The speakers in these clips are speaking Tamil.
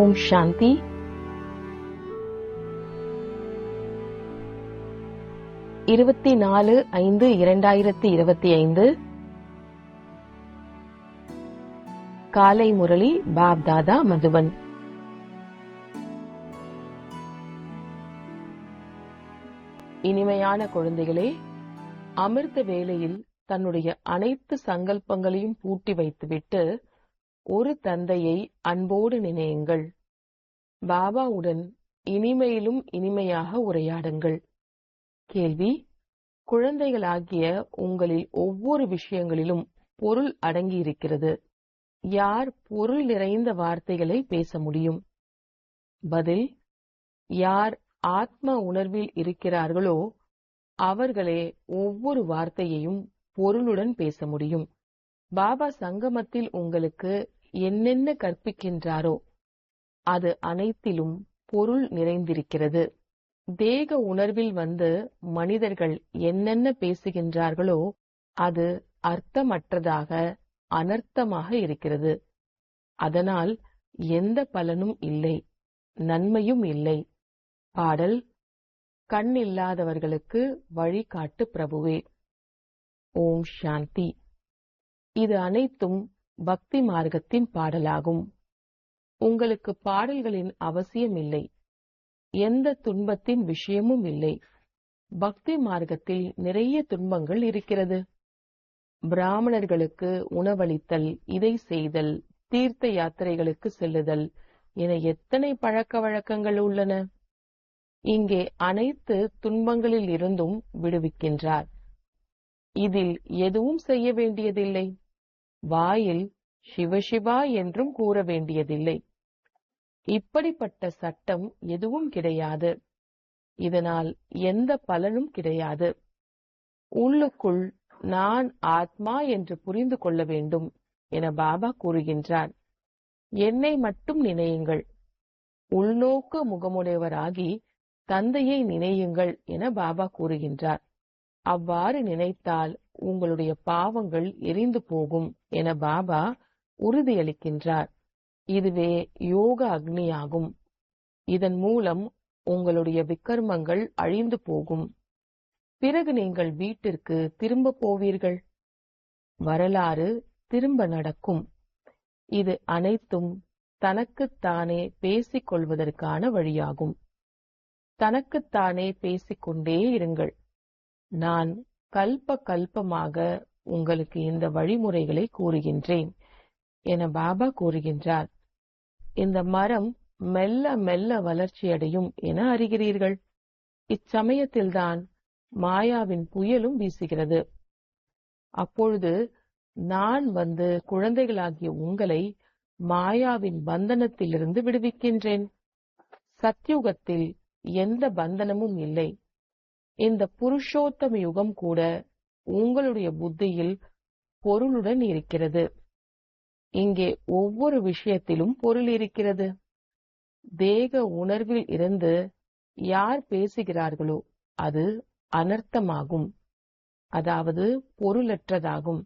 ஓம் சாந்தி. இருபத்தி நாலு ஐந்து இரண்டாயிரத்தி இருபத்தி ஐந்து. காலை முரளி பாப் தாதா மதுவன். இனிமையான குழந்தைகளே அமிர்த வேளையில் தன்னுடைய அனைத்து சங்கல்பங்களையும் பூட்டி வைத்துவிட்டு ஒரு தந்தையை அன்போடு நினையுங்கள். பாபாவுடன் இனிமையிலும் இனிமையாக உரையாடுங்கள். கேள்வி குழந்தைகளாகிய உங்களில் ஒவ்வொரு விஷயங்களிலும் பொருள் அடங்கியிருக்கிறது. யார் பொருள் நிறைந்த வார்த்தைகளை பேச முடியும்? பதில் யார் ஆத்ம உணர்வில் இருக்கிறார்களோ அவர்களே ஒவ்வொரு வார்த்தையையும் பொருளுடன் பேச முடியும். பாபா சங்கமத்தில் உங்களுக்கு என்னென்ன கற்பிக்கின்றாரோ அது அனைத்திலும் பொருள் நிறைந்திருக்கிறது. தேக உணர்வில் வந்து மனிதர்கள் என்னென்ன பேசுகின்றார்களோ அது அர்த்தமற்றதாக அனர்த்தமாக இருக்கிறது. அதனால் எந்த பலனும் இல்லை நன்மையும் இல்லை. பாடல் கண் இல்லாதவர்களுக்கு வழிகாட்டு பிரபுவே. ஓம் சாந்தி. இது அனைத்தும் பக்தி மார்க்கத்தின் பாடலாகும். உங்களுக்கு பாடல்களின் அவசியம் இல்லை. எந்த துன்பத்தின் விஷயமும் இல்லை. பக்தி மார்க்கத்தில் நிறைய துன்பங்கள் இருக்கிறது. பிராமணர்களுக்கு உணவளித்தல் இதை செய்தல் தீர்த்த யாத்திரைகளுக்கு செல்லுதல் என எத்தனை பழக்க வழக்கங்கள் உள்ளன. இங்கே அனைத்து துன்பங்களில் இருந்தும் விடுவிக்கின்றார். இதில் எதுவும் செய்ய வேண்டியதில்லை. வாயில் சிவசிவா என்றும் கூற வேண்டியதில்லை. இப்படிப்பட்ட சட்டம் எதுவும் கிடையாது. இதனால் எந்த பலனும் கிடையாது. உள்ளுக்குள் நான் ஆத்மா என்று புரிந்து கொள்ள வேண்டும் என பாபா கூறுகின்றார். என்னை மட்டும் நினையுங்கள். உள்நோக்கு முகமுடையவராகி தந்தையை நினையுங்கள் என பாபா கூறுகின்றார். அவ்வாறு நினைத்தால் உங்களுடைய பாவங்கள் எரிந்து போகும் என பாபா உறுதியளிக்கின்றார். இதுவே யோக அக்னியாகும். இதன் மூலம் உங்களுடைய விக்கர்மங்கள் அழிந்து போகும். பிறகு நீங்கள் வீட்டிற்கு திரும்ப போவீர்கள். வரலாறு திரும்ப நடக்கும். இது அனைத்தும் தனக்குத்தானே பேசிக் கொள்வதற்கான வழியாகும். தனக்குத்தானே பேசிக்கொண்டே இருங்கள். நான் கல்ப கல்பமாக உங்களுக்கு இந்த வழிமுறைகளை கூறுகின்றேன் என பாபா கூறுகின்றார். இந்த மரம் மெல்ல மெல்ல வளர்ச்சியடையும் என அறிகிறீர்கள். இச்சமயத்தில்தான் மாயாவின் புயலும் வீசுகிறது. அப்பொழுது நான் வந்து குழந்தைகளாகிய உங்களை மாயாவின் பந்தனத்திலிருந்து விடுவிக்கின்றேன். சத்யுகத்தில் எந்த பந்தனமும் இல்லை. இந்த புருஷோத்தம யுகம் கூட உங்களுடைய புத்தியில் பொருளுடன் இருக்கிறது. இங்கே ஒவ்வொரு விஷயத்திலும் பொருள் இருக்கிறது. தேக உணர்வில் இருந்து யார் பேசுகிறார்களோ அது அனர்த்தமாகும். அதாவது பொருளற்றதாகும்.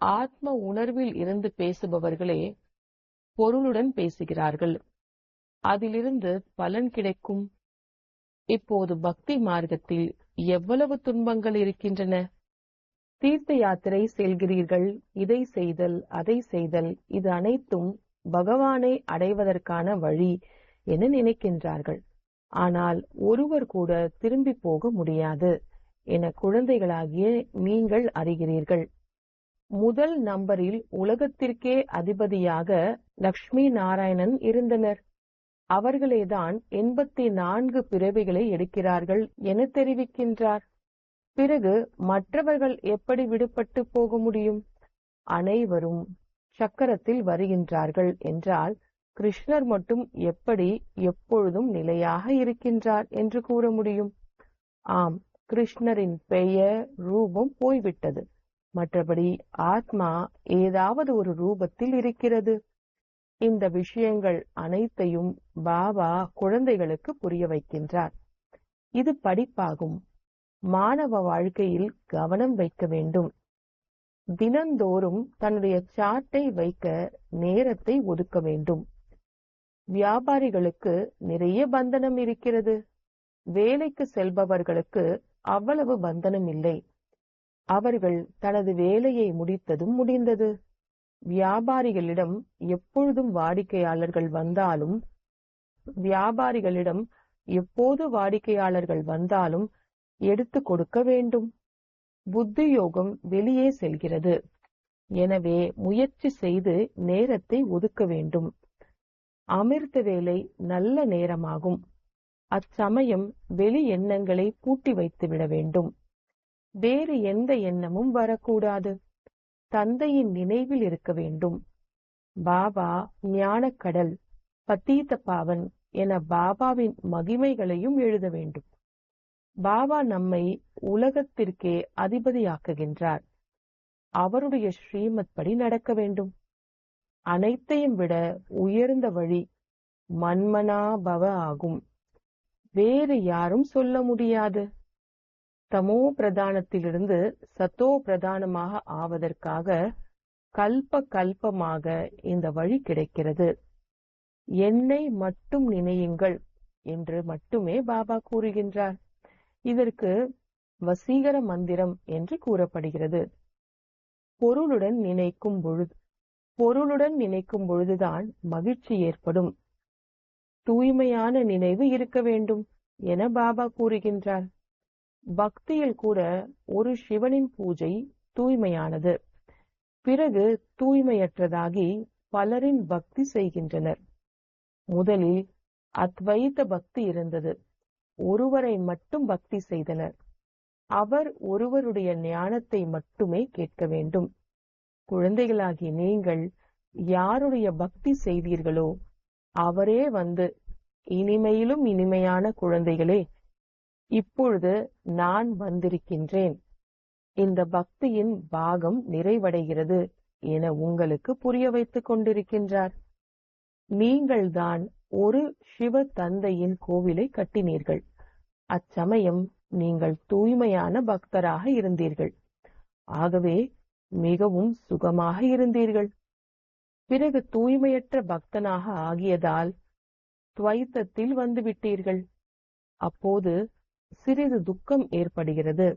ஆத்ம உணர்வில் இருந்து பேசுபவர்களே பொருளுடன் பேசுகிறார்கள். அதிலிருந்து பலன் கிடைக்கும். இப்போது பக்தி மார்க்கத்தில் எவ்வளவு துன்பங்கள் இருக்கின்றன? தீர்த்த யாத்திரை செல்கிறீர்கள் இதை செய்தல் அதை செய்தல் இது அனைத்தும் பகவானை அடைவதற்கான வழி என நினைக்கின்றார்கள். ஆனால் ஒருவர் கூட திரும்பி போக முடியாது என குழந்தைகளாகிய நீங்கள் அறிகிறீர்கள். முதல் நம்பரில் உலகத்திற்கே அதிபதியாக லக்ஷ்மி நாராயணன் இருந்தனர். அவர்களேதான் எண்பத்தி நான்கு பிறவிகளை எடுக்கிறார்கள் என தெரிவிக்கின்றார். பிறகு மற்றவர்கள் எப்படி விடுபட்டு போக முடியும்? அனைவரும் சக்கரத்தில் வருகின்றார்கள் என்றால் கிருஷ்ணர் மட்டும் எப்படி எப்பொழுதும் நிலையாக இருக்கின்றார் என்று கூற முடியும்? ஆம் கிருஷ்ணரின் பெயர் ரூபம் போய்விட்டது. மற்றபடி ஆத்மா ஏதாவது ஒரு ரூபத்தில் இருக்கிறது. இந்த விஷயங்கள் அனைத்தையும் பாபா குழந்தைகளுக்கு புரிய வைக்கின்றார். இது படிப்பாகும். மாணவ வாழ்க்கையில் கவனம் வைக்க வேண்டும். தினந்தோறும் தன்னுடைய சார்ட்டை வைக்க நேரத்தை ஒதுக்க வேண்டும். வியாபாரிகளுக்கு நிறைய பந்தனம் இருக்கிறது. வேலைக்கு செல்பவர்களுக்கு அவ்வளவு பந்தனம் இல்லை. அவர்கள் தனது வேலையை முடித்ததும் முடிந்தது. வியாபாரிகளிடம் எப்பொழுதும் வாடிக்கையாளர்கள் வந்தாலும் வியாபாரிகளிடம் எப்போது வாடிக்கையாளர்கள் வந்தாலும் எடுத்து கொடுக்க வேண்டும். புத்தி யோகம் வெளியே செல்கிறது. எனவே முயற்சி செய்து நேரத்தை ஒதுக்க வேண்டும். அமிர்த வேலை நல்ல நேரமாகும். அச்சமயம் வெளி எண்ணங்களை பூட்டி வைத்து விட வேண்டும். வேறு எந்த எண்ணமும் வரக்கூடாது. தந்தையின் நினைவில் இருக்க வேண்டும். பாபா ஞானக்கடல் பத்தீத்த பாவன் என பாபாவின் மகிமைகளையும் எழுத வேண்டும். பாபா நம்மை உலகத்திற்கே அதிபதியாக்குகின்றார். அவருடைய ஸ்ரீமத் படி நடக்க வேண்டும். அனைத்தையும் விட உயர்ந்த வழி மன்மனாபவ ஆகும். வேறு யாரும் சொல்ல முடியாது. தமோ பிரதானத்திலிருந்து சத்தோ பிரதானமாக ஆவதற்காக கல்ப கல்பமாக இந்த வழி கிடைக்கிறது. என்னை மட்டும் நினையுங்கள் என்று மட்டுமே பாபா கூறுகின்றார். இதற்கு வசீகர மந்திரம் என்று கூறப்படுகிறது. பொருளுடன் நினைக்கும் பொழுது பொருளுடன் நினைக்கும் பொழுதுதான் மகிழ்ச்சி ஏற்படும். தூய்மையான நினைவு இருக்க வேண்டும் என பாபா கூறுகின்றார். பக்தியில் கூட ஒரு சிவனின் பூஜை தூய்மையானது. பிறகு தூய்மையற்றதாகி பலரின் பக்தி செய்கின்றனர். முதலில் அத்வைத பக்தி இருந்தது. ஒருவரை மட்டும் பக்தி செய்தனர். அவர் ஒருவருடைய ஞானத்தை மட்டுமே கேட்க வேண்டும். குழந்தைகளாகி நீங்கள் யாருடைய பக்தி செய்தீர்களோ அவரே வந்து இனிமையிலும் இனிமையான குழந்தைகளே இப்பொழுது நான் வந்திருக்கின்றேன். இந்த பக்தியின் பாகம் நிறைவடைகிறது என உங்களுக்கு புரிய வைத்துக் கொண்டிருக்கின்றார். நீங்கள்தான் ஒரு சிவ தந்தையின் கோவிலை கட்டினீர்கள். அச்சமயம் நீங்கள் தூய்மையான பக்தராக இருந்தீர்கள். ஆகவே மிகவும் சுகமாக இருந்தீர்கள். பிறகு தூய்மையற்ற பக்தனாக ஆகியதால் துவைத்தத்தில் வந்துவிட்டீர்கள் அப்போது சிறிது துக்கம் ஏற்படுகிறது.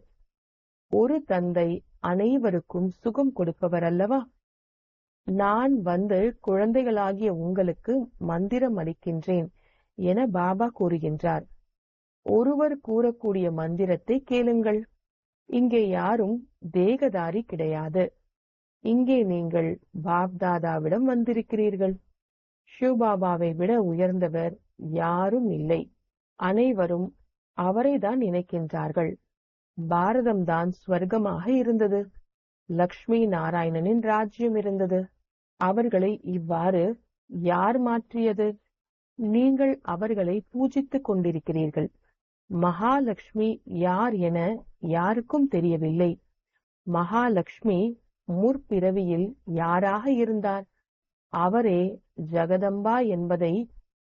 ஒரு தந்தை அனைவருக்கும் சுகம் கொடுப்பவர் அல்லவா நான் வந்து குழந்தைகளாகிய உங்களுக்கு மந்திரம் அளிக்கின்றேன் என பாபா கூறுகின்றார். ஒருவர் கூறக்கூடிய மந்திரத்தை கேளுங்கள். இங்கே யாரும் தேகதாரி கிடையாது. இங்கே நீங்கள் பாப்தாதாவிடம் வந்திருக்கிறீர்கள். சிவபாபாவை விட உயர்ந்தவர் யாரும் இல்லை. அனைவரும் அவரைதான் நினைக்கின்றார்கள். பாரதம்தான் ஸ்வர்க்கமாக இருந்தது. லக்ஷ்மி நாராயணனின் ராஜ்யம் இருந்தது. அவர்களை இவ்வாறு யார் மாற்றியது? நீங்கள் அவர்களை பூஜித்துக் கொண்டிருக்கிறீர்கள். மகாலட்சுமி யார் என யாருக்கும் தெரியவில்லை. மகாலட்சுமி முற்பிறவியில் யாராக இருந்தார்? அவரே ஜெகதம்பா என்பதை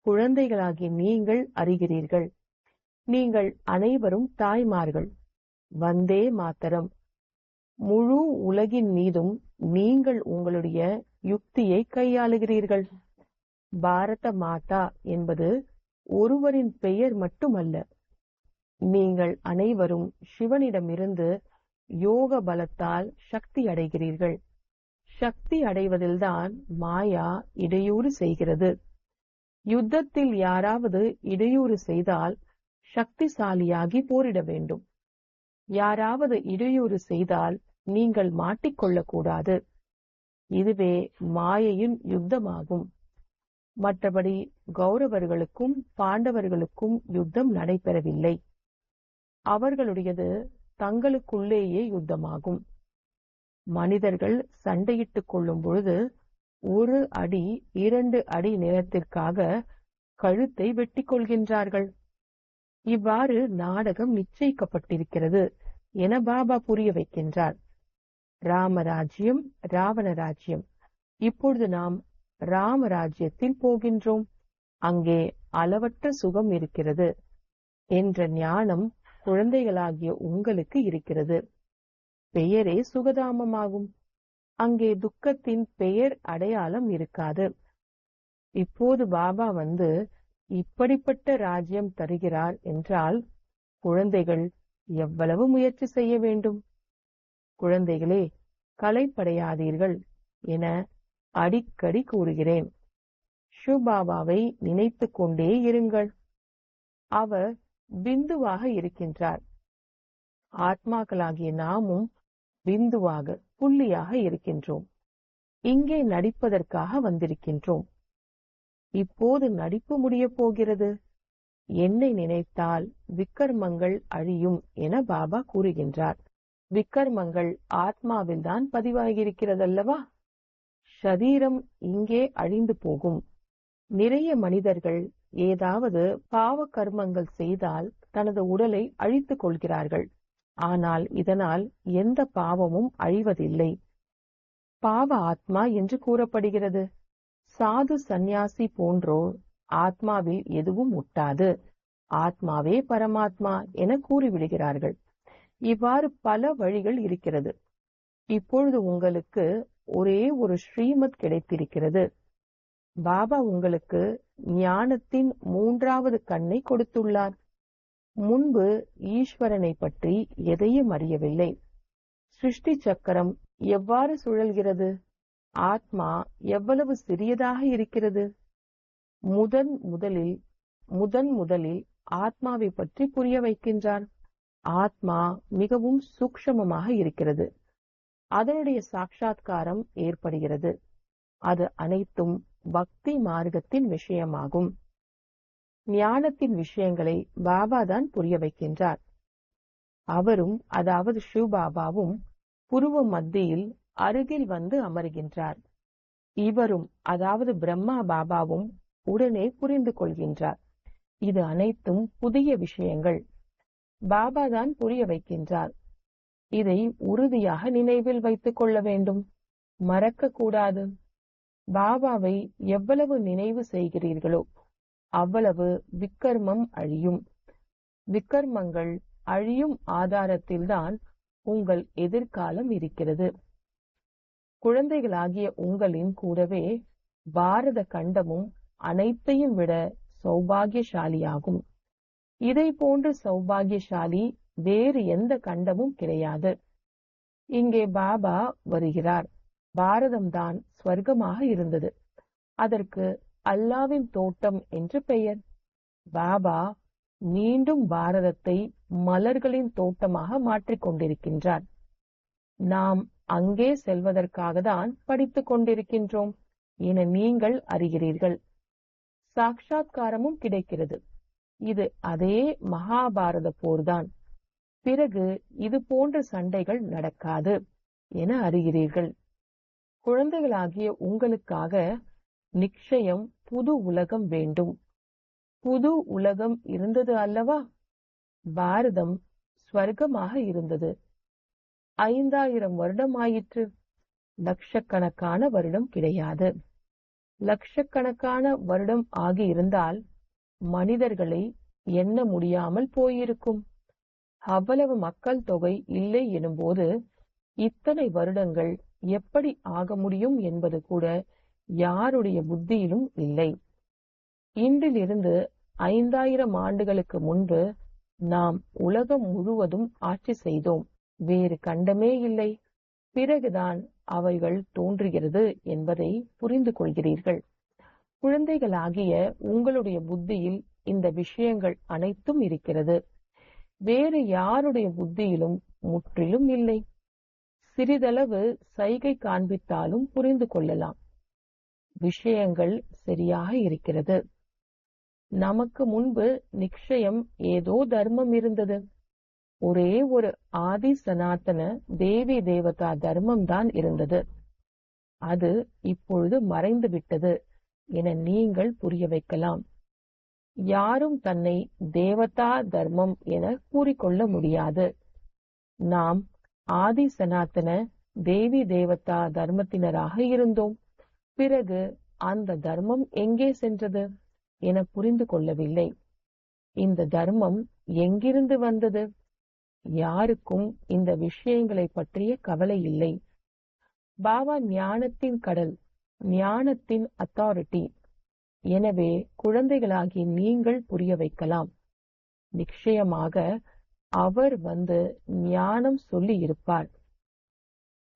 குழந்தைகளாகி நீங்கள் அறிகிறீர்கள். நீங்கள் அனைவரும் தாய்மார்கள். வந்தே மாத்தரம். முழு உலகின் மீதும் நீங்கள் உங்களுடைய யுக்தியை கையாளுகிறீர்கள். பாரத மாதா என்பது ஒருவரின் பெயர் மட்டுமல்ல. நீங்கள் அனைவரும் சிவனிடமிருந்து யோக பலத்தால் சக்தி அடைகிறீர்கள். சக்தி அடைவதில்தான் மாயா இடையூறு செய்கிறது. யுத்தத்தில் யாராவது இடையூறு செய்தால் சக்திசாலியாகி போரிட வேண்டும். யாராவது இடையூறு செய்தால் நீங்கள் மாட்டிக்கொள்ளக்கூடாது. இதுவே மாயையின் யுத்தமாகும். மற்றபடி கௌரவர்களுக்கும் பாண்டவர்களுக்கும் யுத்தம் நடைபெறவில்லை. அவர்களுடையது தங்களுக்குள்ளேயே யுத்தமாகும். மனிதர்கள் சண்டையிட்டுக் கொள்ளும் பொழுது ஒரு அடி இரண்டு அடி நேரத்திற்காக கழுத்தை வெட்டிக் கொள்கின்றார்கள். இவ்வாறு நாடகம் நிச்சயிக்கப்பட்டிருக்கிறது என பாபா புரிய வைக்கின்றார். ராமராஜ்யம் ராவணராஜ்யம். இப்பொழுது நாம் ராமராஜ்யத்தில் போகின்றோம். அங்கே அளவற்ற சுகம் இருக்கிறது என்ற ஞானம் குழந்தைகளாகிய உங்களுக்கு இருக்கிறது. பெயரே சுகதாமமாகும். அங்கே துக்கத்தின் பெயர் அடையாளம் இருக்காது. இப்போது பாபா வந்து இப்படிப்பட்ட ராஜ்யம் தருகிறார் என்றால் குழந்தைகள் எவ்வளவு முயற்சி செய்ய வேண்டும்? குழந்தைகளே களைப்படையாதீர்கள் என அடிக்கடி கூறுகிறேன். ஷுபாபாவை நினைத்துக் கொண்டே இருங்கள். அவர் பிந்துவாக இருக்கின்றார். ஆத்மாக்களாகிய நாமும் பிந்துவாக புள்ளியாக இருக்கின்றோம். இங்கே நடிப்பதற்காக வந்திருக்கின்றோம். இப்போது நடிப்பு முடியப் போகிறது. என்னை நினைத்தால் விக்கர்மங்கள் அழியும் என பாபா கூறுகின்றார். விக்கர்மங்கள் ஆத்மாவில்தான் பதிவாகியிருக்கிறதல்லவா? ஷரீரம் இங்கே அழிந்து போகும். நிறைய மனிதர்கள் ஏதாவது பாவ கர்மங்கள் செய்தால் தனது உடலை அழித்துக் கொள்கிறார்கள். ஆனால் இதனால் எந்த பாவமும் அழிவதில்லை. பாவ ஆத்மா என்று கூறப்படுகிறது. சாது சந்நியாசி போன்றோர் ஆத்மாவில் எதுவும் முட்டாது ஆத்மாவே பரமாத்மா என கூறிவிடுகிறார்கள். இவ்வாறு பல வழிகள் இருக்கிறது. இப்பொழுது உங்களுக்கு ஒரே ஒரு ஸ்ரீமத் கிடைத்திருக்கிறது. பாபா உங்களுக்கு ஞானத்தின் மூன்றாவது கண்ணை கொடுத்துள்ளார். முன்பு ஈஸ்வரனை பற்றி எதையும் அறியவில்லை. சிருஷ்டி சக்கரம் எவ்வாறு சுழல்கிறது? ஆத்மா எவ்வளவு சிறியதாக இருக்கிறது? முதன் முதலில் முதன் முதலில் ஆத்மாவை பற்றி புரிய வைக்கின்றார். ஆத்மா மிகவும் சூக்ஷமமாக இருக்கிறது. அதனுடைய சாட்சா்காரம் ஏற்படுகிறது. அது அனைத்தும் பக்தி மார்க்கத்தின் விஷயமாகும். ஞானத்தின் விஷயங்களை பாபா தான் புரிய வைக்கின்றார். அவரும் அதாவது பாபாவும் புருவ மத்தியில் அருகில் வந்து அமர்கின்றார். இவரும் அதாவது பிரம்மா பாபாவும் உடனே புரிந்து கொள்கின்றார். இது அனைத்தும் புதிய விஷயங்கள். பாபா தான் புரிய வைக்கின்றார். இதை உறுதியாக நினைவில் வைத்துக் கொள்ள வேண்டும். மறக்க கூடாது. பாபாவை எவ்வளவு நினைவு செய்கிறீர்களோ அவ்வளவு விக்கர்மம் அழியும். விக்கர்மங்கள் அழியும் ஆதாரத்தில்தான் உங்கள் எதிர்காலம் இருக்கிறது. குழந்தைகளாகிய உங்களின் கூடவே பாரத கண்டமும் அனைத்தையும் விட சௌபாகியசாலியாகும். இதை போன்ற சௌபாகியசாலி வேறு எந்த கண்டமும் கிடையாது. இங்கே பாபா வருகிறார். பாரதம்தான் ஸ்வர்க்கமாக இருந்தது. அதற்கு அல்லாவின் தோட்டம் என்று பெயர். பாபா மீண்டும் பாரதத்தை மலர்களின் தோட்டமாக மாற்றிக் கொண்டிருக்கின்றார் நாம் அங்கே செல்வதற்காக தான் படித்துக் கொண்டிருக்கின்றோம். என நீங்கள் அறிகிறீர்கள். சாட்சாத்காரமும் கிடைக்கிறது. இது அதே மகாபாரத போர்தான். பிறகு இது போன்ற சண்டைகள் நடக்காது என அறிகிறீர்கள். குழந்தைகளாகிய உங்களுக்காக நிச்சயம் புது உலகம் வேண்டும். புது உலகம் இருந்தது அல்லவா? பாரதம் ஸ்வர்க்கமாக இருந்தது. ஐந்தாயிரம் வருடம் ஆயிற்று லட்சக்கணக்கான வருடம் கிடையாது. லட்சக்கணக்கான வருடம் ஆகியிருந்தால் மனிதர்களை எண்ண முடியாமல் போயிருக்கும். அவ்வளவு மக்கள் தொகை இல்லை எனும்போது இத்தனை வருடங்கள் எப்படி ஆக முடியும் என்பது கூட யாருடைய புத்தியிலும் இல்லை. இன்றிலிருந்து ஐந்தாயிரம் ஆண்டுகளுக்கு முன்பு நாம் உலகம் முழுவதும் ஆட்சி செய்தோம். வேறு கண்டமே இல்லை. பிறகுதான் அவைகள் தோன்றுகிறது என்பதை புரிந்து கொள்கிறீர்கள். குழந்தைகளாகிய உங்களுடைய புத்தியில் இந்த விஷயங்கள் அனைத்தும் இருக்கிறது. வேறு யாருடைய புத்தியிலும் முற்றிலும் இல்லை. சிறிதளவு சைகை காண்பித்தாலும் புரிந்து கொள்ளலாம். விஷயங்கள் சரியாக இருக்கிறது. நமக்கு முன்பு நிச்சயம் ஏதோ தர்மம் இருந்தது. ஒரே ஒரு ஆதி சனாதன தேவி தேவதா தர்மம் தான் இருந்தது. அது இப்பொழுது மறைந்து விட்டது என நீங்கள் புரிய வைக்கலாம். யாரும் தன்னை தேவதா தர்மம் என கூறிக்கொள்ள முடியாது. நாம் ஆதி சனாதன தேவி தேவதா தர்மத்தினராக இருந்தோம். பிறகு அந்த தர்மம் எங்கே சென்றது என புரிந்து கொள்ளவில்லை. இந்த தர்மம் எங்கிருந்து வந்தது? யாருக்கும் இந்த விஷயங்களை பற்றிய கவலை இல்லை. பாபா ஞானத்தின் கடல் ஞானத்தின் அத்தாரிட்டி எனவே குழந்தைகளாகி நீங்கள் புரிய வைக்கலாம். நிச்சயமாக அவர் வந்து ஞானம் சொல்லி இருப்பார்.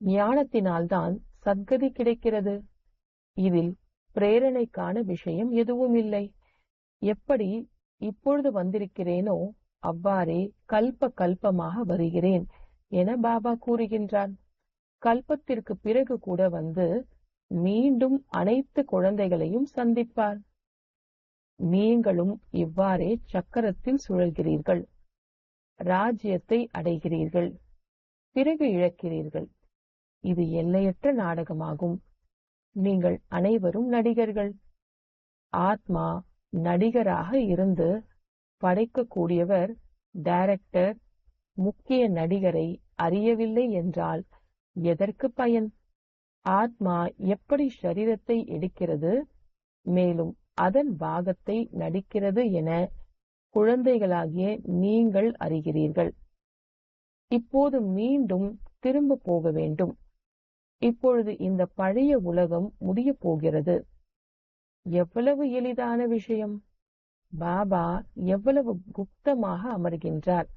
ஞானத்தினால்தான் சத்கதி கிடைக்கிறது. இதில் பிரேரணைக்கான விஷயம் எதுவும் இல்லை. எப்படி இப்பொழுது வந்திருக்கிறேனோ அவ்வாறே கல்ப கல்பமாக வருகிறேன் என பாபா கூறுகின்றார் கல்பத்திற்கு பிறகு கூட வந்து மீண்டும் அனைத்து குழந்தைகளையும் சந்திப்பார். நீங்களும் இவ்வாறே சக்கரத்தில் சுழல்கிறீர்கள். ராஜ்யத்தை அடைகிறீர்கள். பிறகு இழக்கிறீர்கள். இது எல்லையற்ற நாடகமாகும். நீங்கள் அனைவரும் நடிகர்கள். ஆத்மா நடிகராக இருந்து படைக்கக்கூடியவர் டைரக்டர் முக்கிய நடிகரை அறியவில்லை என்றால் எதற்கு பயன்? ஆத்மா எப்படி சரீரத்தை எடுக்கிறது? மேலும் அதன் பாகத்தை நடிக்கிறது என குழந்தைகளாகிய நீங்கள் அறிகிறீர்கள். இப்போது மீண்டும் திரும்ப போக வேண்டும். இப்பொழுது இந்த பழைய உலகம் முடிய போகிறது. எவ்வளவு எளிதான விஷயம்? பாபா எவ்வளவு குப்தமாக அமர்கின்றார்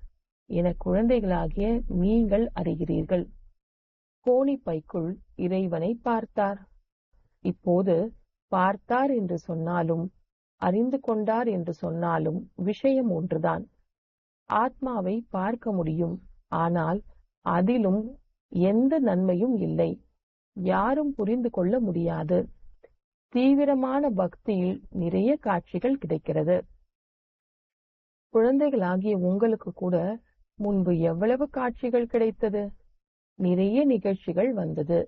என குழந்தைகளாகிய நீங்கள் அறிகிறீர்கள். கோணிப்பைக்குள் இறைவனை பார்த்தார். இப்போது பார்த்தார் என்று சொன்னாலும் அறிந்து கொண்டார் என்று சொன்னாலும் விஷயம் ஒன்றுதான். ஆத்மாவை பார்க்க முடியும் ஆனால் அதிலும் எந்த நன்மையும் இல்லை. யாரும் புரிந்து கொள்ள முடியாது. தீவிரமான பக்தியில் நிறைய காட்சிகள் கிடைக்கிறது. குழந்தைகளாகிய உங்களுக்கு கூட முன்பு எவ்வளவு காட்சிகள் கிடைத்தது? நிறைய நிகழ்ச்சிகள் வந்தது.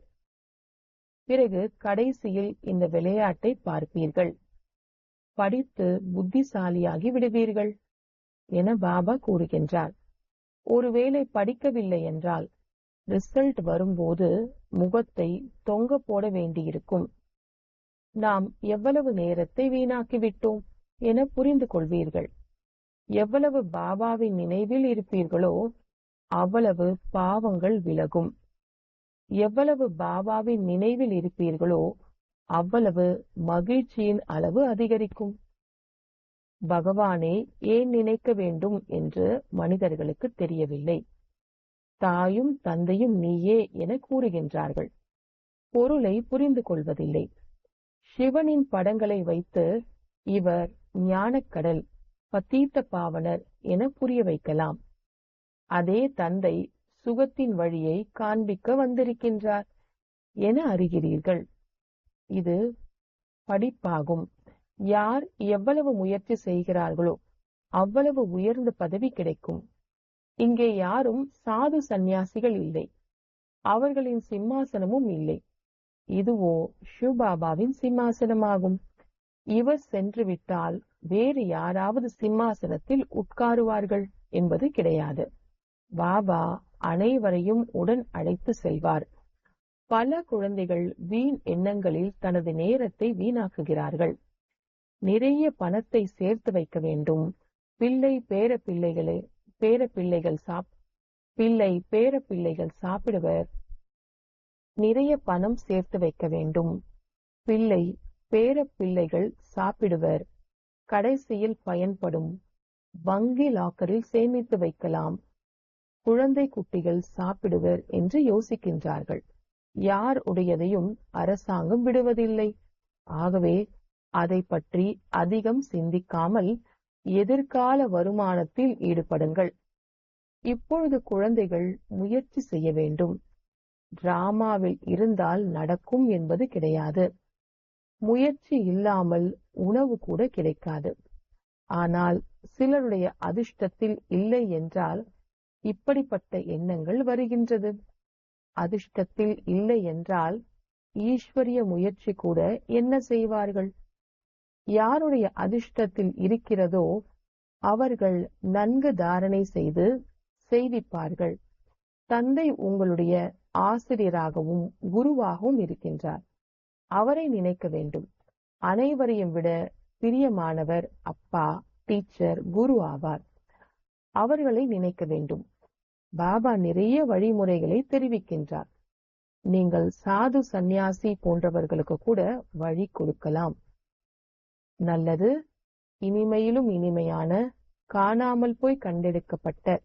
பிறகு கடைசியில் இந்த விளையாட்டை பார்ப்பீர்கள். படித்து புத்திசாலியாகி விடுவீர்கள் என பாபா கூறுகின்றார். ஒருவேளை படிக்கவில்லை என்றால் ரிசல்ட் வரும்போது முகத்தை தொங்க போட வேண்டியிருக்கும். நாம் எவ்வளவு நேரத்தை வீணாக்கிவிட்டோம் என புரிந்து கொள்வீர்கள் எவ்வளவு பாபாவின் நினைவில் இருப்பீர்களோ அவ்வளவு பாவங்கள் விலகும். எவ்வளவு பாபாவின் நினைவில் இருப்பீர்களோ அவ்வளவு மகிழ்ச்சியின் அளவு அதிகரிக்கும். பகவானே ஏன் நினைக்க வேண்டும் என்று மனிதர்களுக்கு தெரியவில்லை. தாயும் தந்தையும் நீயே என கூறுகின்றார்கள். பொருளை புரிந்து கொள்வதில்லை சிவனின் படங்களை வைத்து இவர் ஞானக்கடல் பத்தீத்த பாவனர் என புரிய வைக்கலாம். அதே தந்தை சுகத்தின் வழியை காண்பிக்க வந்திருக்கின்றார் என அறிகிறீர்கள். இது படிப்பாகும். யார் எவ்வளவு முயற்சி செய்கிறார்களோ அவ்வளவு உயர்ந்த பதவி கிடைக்கும். இங்கே யாரும் சாது சந்நியாசிகள் இல்லை. அவர்களின் சிம்மாசனமும் இல்லை. இதுவோ ஷிவ்பாபாவின் சிம்மாசனமாகும். இவர் சென்று விட்டால் வேறு யாராவது சிம்மாசனத்தில் உட்காருவார்கள் என்பது கிடையாது. பாபா அனைவரையும் உடன் அழைத்து செல்வார். பல குழந்தைகள் வீண் எண்ணங்களில் தனது நேரத்தை வீணாக்குகிறார்கள். நிறைய பணத்தை சேர்த்து வைக்க வேண்டும். பிள்ளை பேர பிள்ளைகளை பேர பிள்ளைகள் சாப் பிள்ளை பேர பிள்ளைகள் சாப்பிடுவர். நிறைய பணம் சேர்த்து வைக்க வேண்டும். பிள்ளை பேர பிள்ளைகள் சாப்பிடுவர். கடைசியில் பயன்படும். வங்கி லாக்கரில் சேமித்து வைக்கலாம். குழந்தை குட்டிகள் சாப்பிடுவர் என்று யோசிக்கின்றார்கள். யார் உடையதையும் அரசாங்கம் விடுவதில்லை. ஆகவே அதை பற்றி அதிகம் சிந்திக்காமல் எதிர்கால வருமானத்தில் ஈடுபடுங்கள். இப்பொழுது குழந்தைகள் முயற்சி செய்ய வேண்டும். டிராமாவில் இருந்தால் நடக்கும் என்பது கிடையாது. முயற்சி இல்லாமல் உணவு கூட கிடைக்காது. ஆனால் சிலருடைய அதிர்ஷ்டத்தில் இல்லை என்றால் இப்படிப்பட்ட எண்ணங்கள் வருகின்றது. அதிர்ஷ்டத்தில் இல்லை என்றால் ஈஸ்வரிய முயற்சி கூட என்ன செய்வார்கள்? யாருடைய அதிர்ஷ்டத்தில் இருக்கிறதோ அவர்கள் நன்கு தாரணை செய்து செய்விப்பார்கள். தந்தை உங்களுடைய ஆசிரியராகவும் குருவாகவும் இருக்கின்றார். அவரை நினைக்க வேண்டும். அனைவரையும் விட பிரியமானவர் அப்பா டீச்சர் குரு ஆவார். அவர்களை நினைக்க வேண்டும். பாபா நிறைய வழிமுறைகளை தெரிவிக்கின்றார். நீங்கள் சாது சந்நியாசி போன்றவர்களுக்கு கூட வழி கொடுக்கலாம். நல்லது இனிமையிலும் இனிமையான காணாமல் போய் கண்டெடுக்கப்பட்ட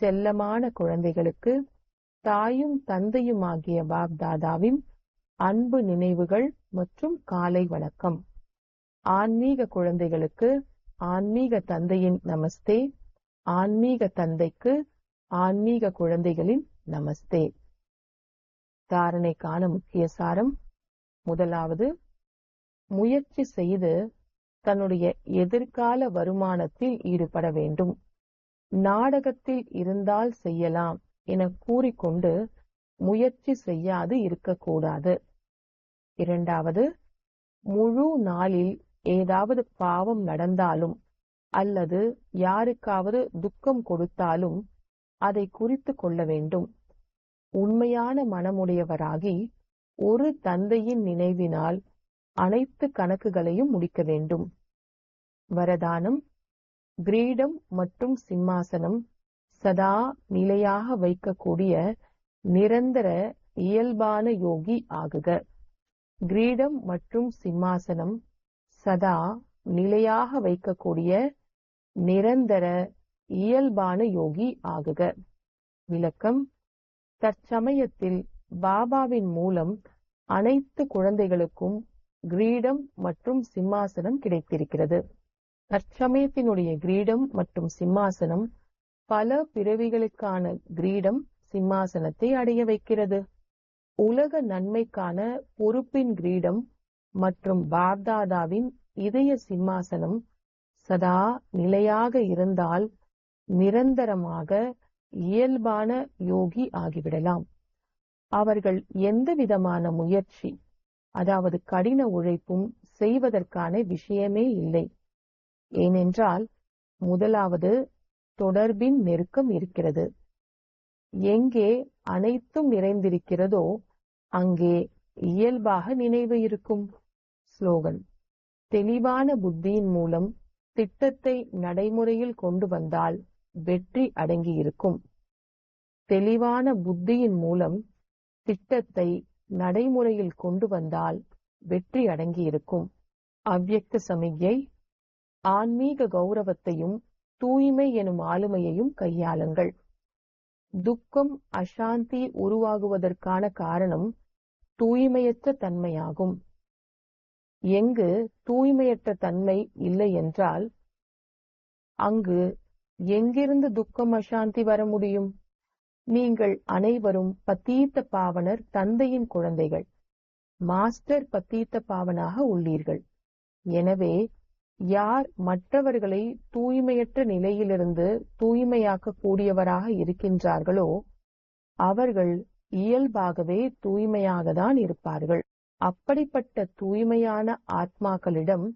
செல்லமான குழந்தைகளுக்கு தாயும் தந்தையுமாகிய பாக்தாதாவின் அன்பு நினைவுகள் மற்றும் காலை வணக்கம். ஆன்மீக குழந்தைகளுக்கு ஆன்மீக தந்தையின் நமஸ்தே. ஆன்மீக தந்தைக்கு ஆன்மீக குழந்தைகளின் நமஸ்தே. தாரணைக்கான முக்கிய சாரம் முதலாவது முயற்சி செய்து தன்னுடைய எதிர்கால வருமானத்தில் ஈடுபட வேண்டும். நாடகத்தில் இருந்தால் செய்யலாம். என கூறிக்கொண்டு முயற்சி செய்யாது இருக்கக்கூடாது. இரண்டாவது முழு நாளில் ஏதாவது பாவம் நடந்தாலும் அல்லது யாருக்காவது துக்கம் கொடுத்தாலும் அதை குறித்து கொள்ள வேண்டும். உண்மையான மனமுடையவராகி ஒரு தந்தையின் நினைவினால் அனைத்து கணக்குகளையும் முடிக்க வேண்டும். வரதானம் கிரீடம் மற்றும் சிம்மாசனம் சதா நிலையாக வைக்கக்கூடிய நிரந்தர இயல்பான யோகி ஆகுக. கிரீடம் மற்றும் சிம்மாசனம் சதா நிலையாக வைக்கக்கூடிய நிரந்தர இயல்பான யோகி ஆகுக. விளக்கம் தற்சமயத்தில் பாபாவின் மூலம் அனைத்து குழந்தைகளுக்கும் கிரீடம் மற்றும் சிம்மாசனம் கிடைத்திருக்கிறது. தற்சமயத்தினுடைய கிரீடம் மற்றும் சிம்மாசனம் பல பிறவிகளுக்கான கிரீடம் சிம்மாசனத்தை அடைய வைக்கிறது. உலக நன்மைக்கான பொறுப்பின் கிரீடம் மற்றும் பாப்தாதாவின் இதய சிம்மாசனம் சதா நிலையாக இருந்தால் நிரந்தரமாக இயல்பான யோகி ஆகிவிடலாம். அவர்கள் எந்த விதமான முயற்சி அதாவது கடின உழைப்பும் செய்வதற்கான விஷயமே இல்லை. ஏனென்றால் முதலாவது தொடர்பின் நெருக்கம் இருக்கிறது. எங்கே அனைத்தும் நிறைந்திருக்கிறதோ அங்கே இயல்பாக நினைவு இருக்கும். ஸ்லோகன். தெளிவான புத்தியின் மூலம் திட்டத்தை நடைமுறையில் கொண்டு வந்தால் வெற்றி அடங்கியிருக்கும். தெளிவான புத்தியின் மூலம் திட்டத்தை நடைமுறையில் கொண்டு வந்தால் வெற்றி அடங்கியிருக்கும். அவ்யக்த சமிக்ஞை ஆன்மீக கௌரவத்தையும் தூய்மை எனும் ஆளுமையையும் கையாளுங்கள். துக்கம் அசாந்தி உருவாகுவதற்கான காரணம் தூய்மையற்ற தன்மையாகும். எங்கு தூய்மையற்ற தன்மை இல்லை என்றால் அங்கு எங்கிருந்து துக்கம் அசாந்தி வர முடியும்? நீங்கள் அனைவரும் பத்தீத்த பாவனர் தந்தையின் குழந்தைகள். மாஸ்டர் பத்தீத்த பாவனாக உள்ளீர்கள். எனவே யார் மற்றவர்களை தூய்மையற்ற நிலையிலிருந்து தூய்மையாக்க கூடியவராக இருக்கின்றார்களோ அவர்கள் இயல்பாகவே தூய்மையாக தான் இருப்பார்கள். அப்படிப்பட்ட தூய்மையான ஆத்மாக்களிடம்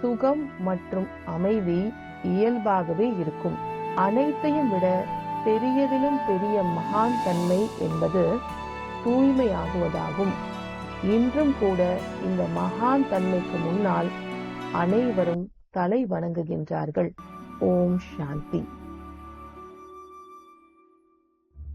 சுகம் மற்றும் அமைதி இயல்பாகவே இருக்கும். அனைத்தையும் விட பெரியதிலும் பெரிய மகான் தன்மை என்பது தூய்மையாகுவதாகும். இன்றும் கூட இந்த மகான் தன்மைக்கு முன்னால் அனைவரும் தலை வணங்குகின்றார்கள். ஓம் சாந்தி.